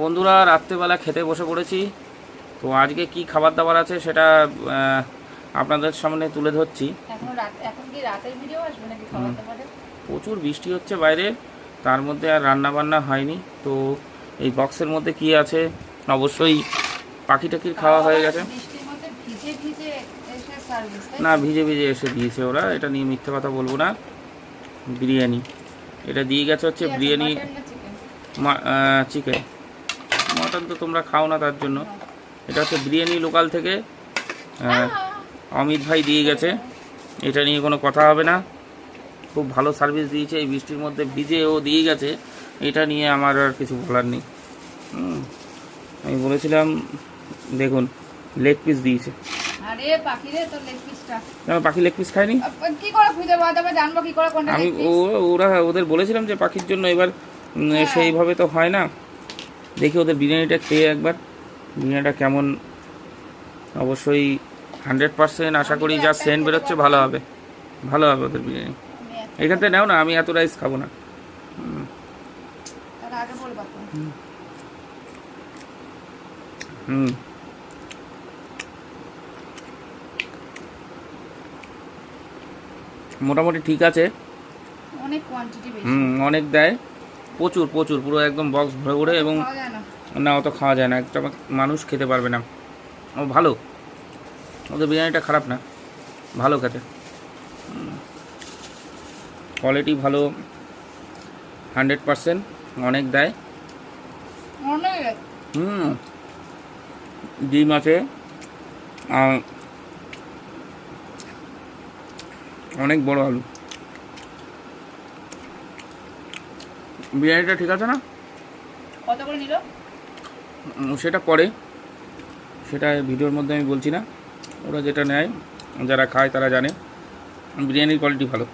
বন্ধুরা রাত্রেবেলা খেতে বসে পড়েছি। তো আজকে কি খাবার দাবার আছে সেটা আপনাদের সামনে তুলে ধরছি। প্রচুর বৃষ্টি হচ্ছে বাইরে তার মধ্যে আর রান্না বান্না হয়নি। তো এই বক্সের মধ্যে কি আছে? অবশ্যই পাখি টাকির খাওয়া হয়ে গেছে। না ভিজে ভিজে এসে দিয়েছে ওরা এটা নিয়ে মিথ্যে কথা বলব না। বিরিয়ানি এটা দিয়ে গেছে হচ্ছে বিরিয়ানি চিকেন মটন তো তোমরা খাও না তার জন্য। এটা হচ্ছে বিরিয়ানি লোকাল থেকে অমিত ভাই দিয়ে গেছে। এটা নিয়ে কোনো কথা হবে না। খুব ভালো সার্ভিস দিয়েছে এই বৃষ্টির মধ্যে ভিজে ও দিয়ে গেছে। এটা নিয়ে আমার আর কিছু বলার নেই। আমি বলেছিলাম দেখুন লেগ পিস দিয়েছে। পাখি লেগ পিস খায়নি? আমি ওরা ওদের বলেছিলাম যে পাখির জন্য এবার সেইভাবে তো হয় না। দেখি ওদের বিরিয়ানিটা খেয়ে একবার। বিরিয়ানিটা কেমন? অবশ্যই হান্ড্রেড পার্সেন্ট আশা করি যা সেন্ট বেরোচ্ছে ভালো হবে। ভালো হবে ওদের বিরিয়ানি। এখান থেকে নাও না আমি এত রাইস খাব না। হুম। মোটামুটি ঠিক আছে। অনেক কোয়ান্টিটি হুম অনেক দেয়। প্রচুর প্রচুর পুরো একদম বক্স ভরে ভরে এবং না। অত খাওয়া যায় না। একটা মানুষ খেতে পারবে না। ও ভালো। ওদের বিরিয়ানিটা খারাপ না। ভালো খেতে। কোয়ালিটি ভালো। হান্ড্রেড পারসেন্ট অনেক দেয়। হুম। ডিম আছে। অনেক বড় আলু। বিরিয়ানিটা ঠিক আছে না? কত করে নিল? সেটা পরে। সেটা ভিডিওর মধ্যে আমি বলছি না। ওরা যেটা নেয় যারা খায় তারা জানে। বিরিয়ানির কোয়ালিটি ভালো।